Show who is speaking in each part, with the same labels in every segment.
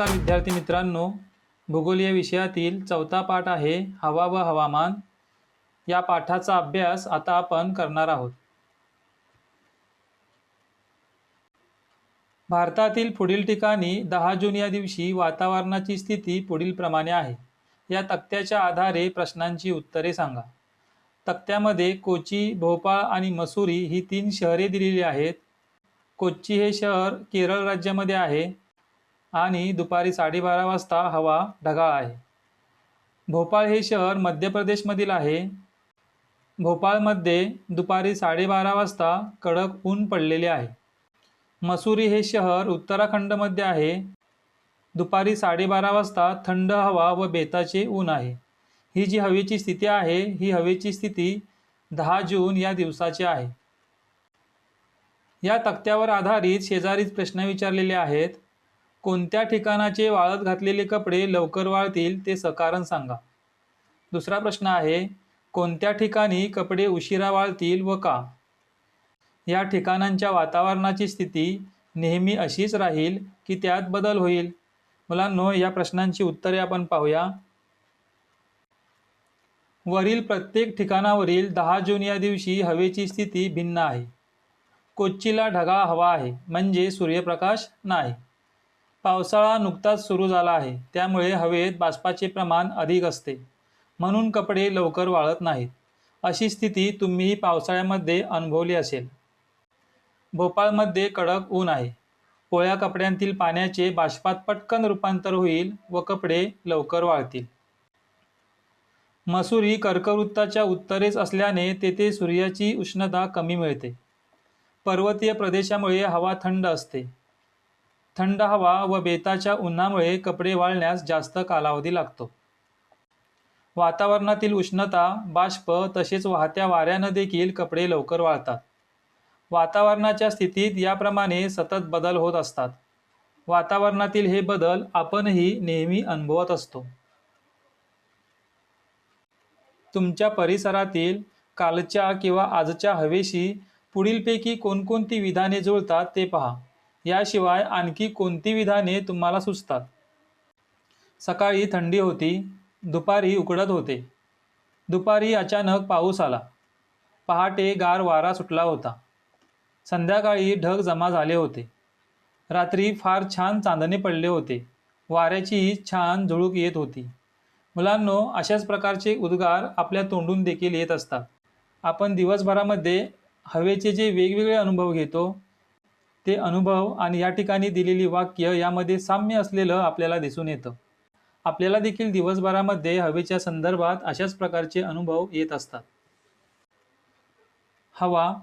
Speaker 1: नमस्कार विद्यार्थी मित्रांनो भूगोल या विषयातील चौथा पाठ आहे हवा व हवामान. या पाठाचा अभ्यास आता आपण करणार आहोत. भारतातील पुढील ठिकाणी दहा जून या दिवशी वातावरणाची स्थिती पुढील प्रमाणे आहे. या तक्त्याच्या आधारे प्रश्नांची उत्तरे सांगा. तक्त्यामध्ये कोची भोपाळ आणि मसुरी ही तीन शहरे दिलेली आहेत. कोच्ची हे शहर केरळ राज्यामध्ये आहे. आणि दुपारी साडेबारा वाजता हवा ढगाळ आहे. भोपाळ हे शहर मध्य प्रदेशमधील आहे. भोपाळमध्ये दुपारी साडेबारा वाजता कडक ऊन पडलेले आहे. मसुरी हे शहर उत्तराखंडमध्ये आहे. दुपारी साडेबारा वाजता थंड हवा व बेताचे ऊन आहे. ही जी हवेची स्थिती आहे ही हवेची स्थिती दहा जून या दिवसाची आहे. या तक्त्यावर आधारित शेजारीच प्रश्न विचारलेले आहेत. कोणत्या ठिकाणाचे वाळत घातलेले कपडे लवकर वाळतील ते सकारण सांगा. दुसरा प्रश्न आहे कोणत्या ठिकाणी कपडे उशिरा वाळतील व का? या ठिकाणांच्या वातावरणाची स्थिती नेहमी अशीच राहील की त्यात बदल होईल? मुलांनो या प्रश्नांची उत्तरे आपण पाहूया. वरील प्रत्येक ठिकाणावरील दहा जून या दिवशी हवेची स्थिती भिन्न आहे. कोच्चीला ढगाळ हवा आहे म्हणजे सूर्यप्रकाश नाही. पावसाळा नुकताच सुरू झाला आहे. त्यामुळे हवेत बाष्पाचे प्रमाण अधिक असते. म्हणून कपडे लवकर वाळत नाहीत. अशी स्थिती तुम्हीही पावसाळ्यामध्ये अनुभवली असेल. भोपाळमध्ये कडक ऊन आहे. पोळ्या कपड्यांतील पाण्याचे बाष्पात पटकन रूपांतर होईल व कपडे लवकर वाळतील. मसुरी कर्कवृत्ताच्या उत्तरेस असल्याने तेथे सूर्याची उष्णता कमी मिळते. पर्वतीय प्रदेशामुळे हवा थंड असते. थंड हवा व बेताच्या उन्हामुळे कपडे वाळण्यास जास्त कालावधी लागतो. वातावरणातील उष्णता बाष्प तसेच वाहत्या वाऱ्यानं देखील कपडे लवकर वाळतात. वातावरणाच्या स्थितीत याप्रमाणे सतत बदल होत असतात. वातावरणातील हे बदल आपणही नेहमी अनुभवत असतो. तुमच्या परिसरातील कालच्या किंवा आजच्या हवेशी पुढीलपैकी कोणकोणती विधाने जुळतात ते पहा. याशिवाय आणखी कोणती विधाने तुम्हाला सुचतात? सकाळी थंडी होती दुपारी उकडत होते. दुपारी अचानक पाऊस आला. पहाटे गार वारा सुटला होता. संध्याकाळी ढग जमा झाले होते. रात्री फार छान चांदणे पडले होते. वाऱ्याची छान झुळूक येत होती. मुलांनो अशाच प्रकारचे उद्गार आपल्या तोंडून देखील येत असतात. आपण दिवसभरामध्ये हवेचे जे वेगवेगळे अनुभव घेतो ते अनुभव आणि या ठिकाणी दिलेली वाक्य यामध्ये साम्य असलेलं आपल्याला दिसून येतं. आपल्याला देखील दिवसभरामध्ये हवेच्या संदर्भात अशाच प्रकारचे अनुभव येत असतात. हवा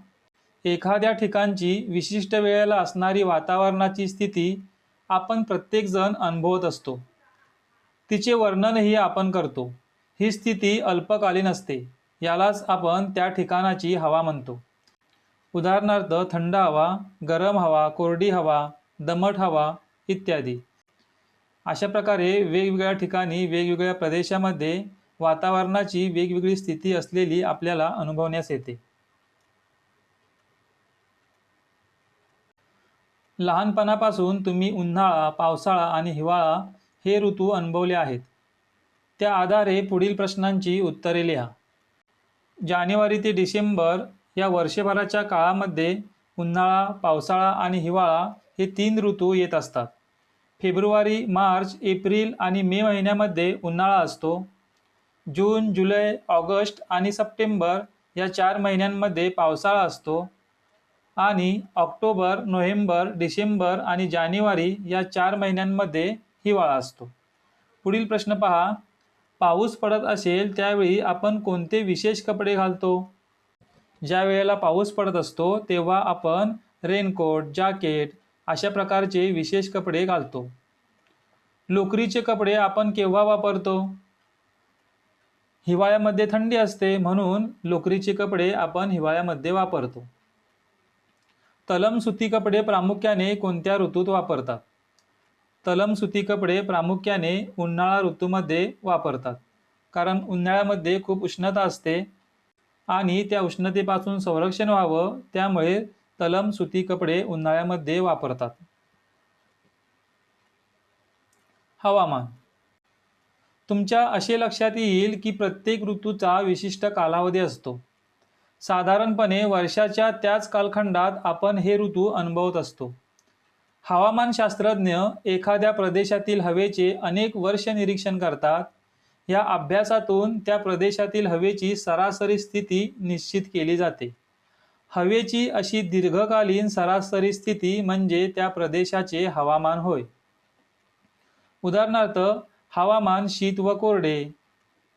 Speaker 1: एखाद्या ठिकाणची विशिष्ट वेळेला असणारी वातावरणाची स्थिती आपण प्रत्येकजण अनुभवत असतो. तिचे वर्णनही आपण करतो. ही स्थिती अल्पकालीन असते. यालाच आपण त्या ठिकाणाची हवा म्हणतो. उदाहरणार्थ थंड हवा गरम हवा कोरडी हवा दमट हवा इत्यादी. अशा प्रकारे वेगवेगळ्या ठिकाणी वेगवेगळ्या प्रदेशामध्ये वातावरणाची वेगवेगळी स्थिती असलेली आपल्याला अनुभवण्यास येते. लहानपणापासून तुम्ही उन्हाळा पावसाळा आणि हिवाळा हे ऋतू अनुभवले आहेत. त्या आधारे पुढील प्रश्नांची उत्तरे लिहा. जानेवारी ते डिसेंबर या वर्षभराच्या काळामध्ये उन्हाळा पावसाळा आणि हिवाळा हे तीन ऋतू येत असतात. फेब्रुवारी मार्च एप्रिल आणि मे महिन्यामध्ये उन्हाळा असतो. जून जुलै ऑगस्ट आणि सप्टेंबर या चार महिन्यांमध्ये पावसाळा असतो. आणि ऑक्टोबर नोव्हेंबर डिसेंबर आणि जानेवारी या चार महिन्यांमध्ये हिवाळा असतो. पुढील प्रश्न पहा. पाऊस पडत असेल त्यावेळी आपण कोणते विशेष कपडे घालतो? ज्या वेळेला पाऊस पडत असतो तेव्हा आपण रेनकोट जॅकेट अशा प्रकारचे विशेष कपडे घालतो. लोकरीचे कपडे आपण केव्हा वापरतो? हिवाळ्यामध्ये थंडी असते म्हणून लोकरीचे कपडे आपण हिवाळ्यामध्ये वापरतो. तलम सुती कपडे प्रामुख्याने कोणत्या ऋतूत वापरतात? तलम सुती कपडे प्रामुख्याने उन्हाळा ऋतूमध्ये वापरतात. कारण उन्हाळ्यामध्ये खूप उष्णता असते आणि त्या उष्णतेपासून संरक्षण व्हावं त्यामुळे तलम सुती कपडे उन्हाळ्यामध्ये वापरतात. हवामान. तुमच्या असे लक्षात येईल की प्रत्येक ऋतूचा विशिष्ट कालावधी असतो. साधारणपणे वर्षाच्या त्याच कालखंडात आपण हे ऋतू अनुभवत असतो. हवामानशास्त्रज्ञ एखाद्या प्रदेशातील हवेचे अनेक वर्ष निरीक्षण करतात या अभ्यासातून त्या प्रदेशातील हवेची सरासरी स्थिती निश्चित केली जाते. हवेची अशी दीर्घकालीन सरासरी स्थिती म्हणजे त्या प्रदेशाचे हवामान होय. उदाहरणार्थ हवामान शीत व कोरडे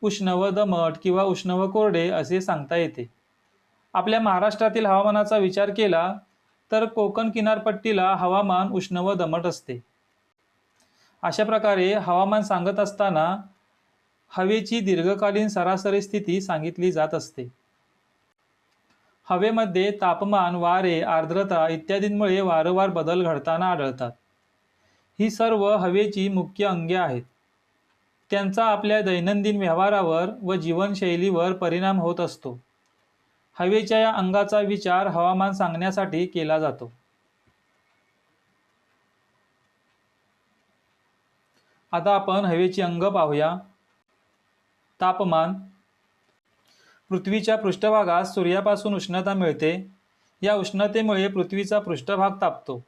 Speaker 1: उष्ण व दमट किंवा उष्ण व कोरडे असे सांगता येते. आपल्या महाराष्ट्रातील हवामानाचा विचार केला तर कोकण किनारपट्टीला हवामान उष्ण व दमट असते. अशा प्रकारे हवामान सांगत असताना हवेची दीर्घकालीन सरासरी स्थिती सांगितली जात असते. हवेमध्ये तापमान वारे आर्द्रता इत्यादींमुळे वारंवार बदल घडताना आढळतात. ही सर्व हवेची मुख्य अंगे आहेत. त्यांचा आपल्या दैनंदिन व्यवहारावर व जीवनशैलीवर परिणाम होत असतो. हवेच्या या अंगाचा विचार हवामान सांगण्यासाठी केला जातो. आता आपण हवेची अंग पाहूया. तापमान. पृथ्वीच्या पृष्ठभागात सूर्यापासून उष्णता मिळते. या उष्णतेमुळे पृथ्वीचा पृष्ठभाग तापतो.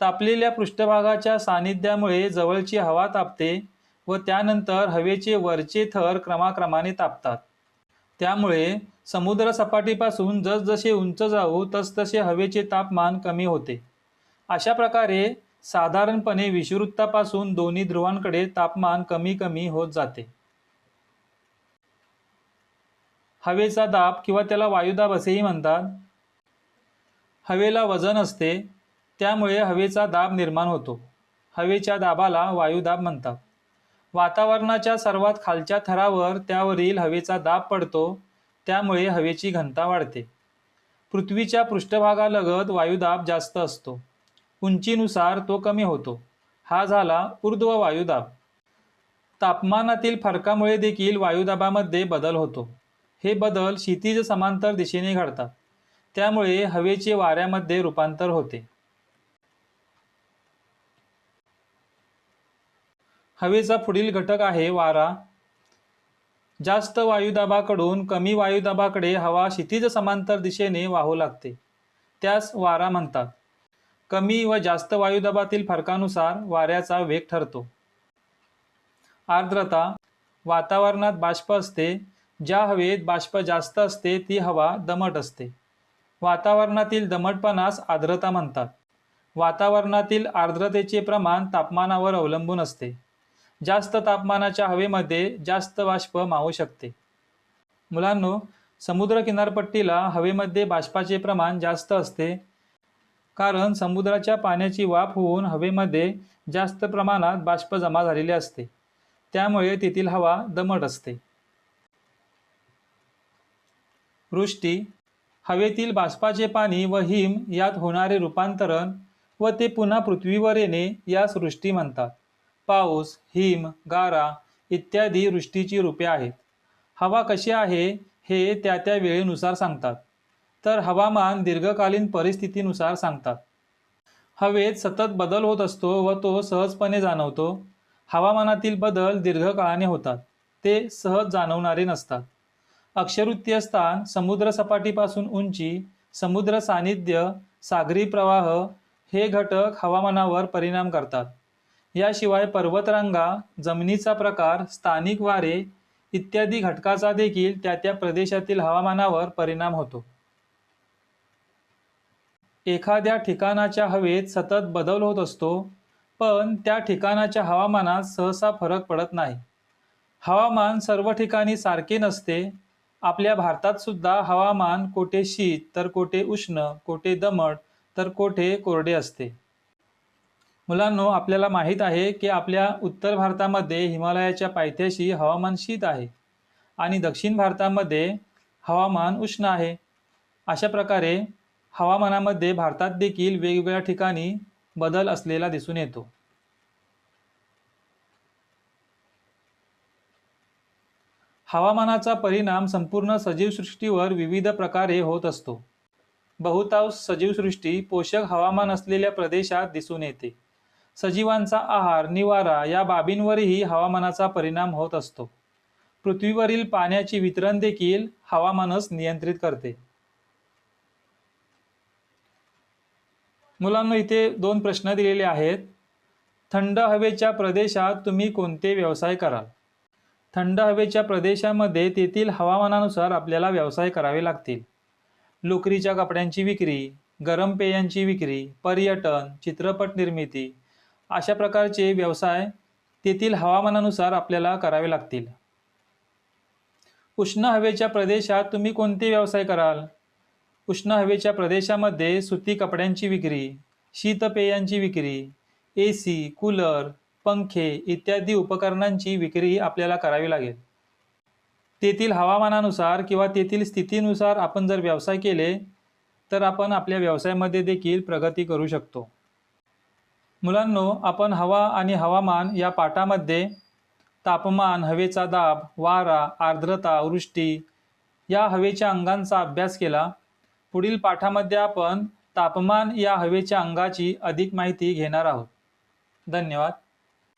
Speaker 1: तापलेल्या पृष्ठभागाच्या सानिध्यामुळे जवळची हवा तापते व त्यानंतर हवेचे वरचे थर क्रमाक्रमाने तापतात. त्यामुळे समुद्रसपाटीपासून जसजसे उंच जाऊ तसतसे हवेचे तापमान कमी होते. अशा प्रकारे साधारणपणे विषुवृत्तापासून दोन्ही ध्रुवांकडे तापमान कमी कमी होत जाते. हवेचा दाब किंवा त्याला वायुदाब असेही म्हणतात. हवेला वजन असते त्यामुळे हवेचा दाब निर्माण होतो. हवेच्या दाबाला वायुदाब म्हणतात. वातावरणाच्या सर्वात खालच्या थरावर त्यावरील हवेचा दाब पडतो त्यामुळे हवेची घनता वाढते. पृथ्वीच्या पृष्ठभागालगत वायुदाब जास्त असतो. उंचीनुसार तो कमी होतो. हा झाला ऊर्ध्व वायुदाब. तापमानातील फरकामुळे देखील वायुदाबामध्ये बदल होतो. हे बदल क्षितिज समांतर दिशेने घडतात. त्यामुळे हवेचे वाऱ्यामध्ये रूपांतर होते. हवेचा पुढील घटक आहे वारा. जास्त वायुदाबाकडून कमी वायुदाबाकडे हवा क्षितिज समांतर दिशेने वाहू लागते. त्यास वारा म्हणतात. कमी व जास्त वायुदाबातील फरकानुसार वाऱ्याचा वेग ठरतो. आर्द्रता वातावरणात बाष्प असते. ज्या हवेत बाष्प जास्त असते ती हवा दमट असते. वातावरणातील दमटपणास आर्द्रता म्हणतात. वातावरणातील आर्द्रतेचे प्रमाण तापमानावर अवलंबून असते. जास्त तापमानाच्या हवेमध्ये जास्त बाष्प मावू शकते. मुलांनो समुद्र किनारपट्टीला हवेमध्ये बाष्पाचे प्रमाण जास्त असते कारण समुद्राच्या पाण्याची वाफ होऊन हवेमध्ये जास्त प्रमाणात बाष्प जमा झालेले असते. त्यामुळे तेथील हवा दमट असते. वृष्टी हवेतील बाष्पाचे पाणी व हिम यात होणारे रूपांतरण व ते पुन्हा पृथ्वीवर येणे या सृष्टी म्हणतात. पाऊस हिम गारा इत्यादी वृष्टीची रूपे आहेत. हवा कशी आहे हे त्या त्या वेळेनुसार सांगतात. तर हवामान दीर्घकालीन परिस्थितीनुसार सांगतात. हवेत सतत बदल होत असतो व तो सहजपणे जाणवतो. हवामानातील बदल दीर्घकाळाने होतात. ते सहज जाणवणारे नसतात. अक्षरुत्तीय स्थान समुद्रसपाटीपासून उंची समुद्र सानिध्य सागरी प्रवाह हे घटक हवामानावर परिणाम करतात. याशिवाय पर्वतरांगा जमिनीचा प्रकार स्थानिक वारे इत्यादी घटकाचा देखील त्या त्या प्रदेशातील हवामानावर परिणाम होतो. एखाद्या ठिकाणाच्या हवेत सतत बदल होत असतो पण त्या ठिकाणाच्या हवामानात सहसा फरक पडत नाही. हवामान सर्व ठिकाणी सारखे नसते आपल्या भारतात सुद्धा हवामान कोठे शीत तर कोठे उष्ण कोठे दमट तर कोठे कोरडे असते. मुलांनो आपल्याला माहीत आहे की आपल्या उत्तर भारतामध्ये हिमालयाच्या पायथ्याशी हवामान शीत आहे आणि दक्षिण भारतामध्ये हवामान उष्ण आहे. अशा प्रकारे हवामानामध्ये भारतात देखील वेगवेगळ्या ठिकाणी बदल असलेला दिसून येतो. हवामानाचा परिणाम संपूर्ण सजीवसृष्टीवर विविध प्रकारे होत असतो. बहुतांश सजीवसृष्टी पोषक हवामान असलेल्या प्रदेशात दिसून येते. सजीवांचा आहार निवारा या बाबींवरही हवामानाचा परिणाम होत असतो. पृथ्वीवरील पाण्याचे वितरण देखील हवामानच नियंत्रित करते. मुलांना इथे दोन प्रश्न दिलेले आहेत. थंड हवेच्या प्रदेशात तुम्ही कोणते व्यवसाय कराल? थंड हवेच्या प्रदेशामध्ये तेथील हवामानानुसार आपल्याला व्यवसाय करावे लागतील. लोकरीच्या कपड्यांची विक्री गरम पेयांची विक्री पर्यटन चित्रपट निर्मिती अशा प्रकारचे व्यवसाय तेथील हवामानानुसार आपल्याला करावे लागतील. उष्ण हवेच्या प्रदेशात तुम्ही कोणते व्यवसाय कराल? उष्ण हवेच्या प्रदेशामध्ये सुती कपड्यांची विक्री शीतपेयांची विक्री ए सी कूलर पंखे इत्यादी उपकरणांची विक्री आपल्याला करावी लागेल. तेथील हवामानानुसार किंवा तेथील स्थितीनुसार आपण जर व्यवसाय केले तर आपण आपल्या व्यवसायामध्ये देखील प्रगती करू शकतो. मुलांनो आपण हवा आणि हवामान या पाठामध्ये तापमान हवेचा दाब वारा आर्द्रता वृष्टी या हवेच्या अंगांचा अभ्यास केला. पुढील पाठामध्ये आपण तापमान या हवेच्या अंगाची अधिक माहिती घेणार आहोत. धन्यवाद.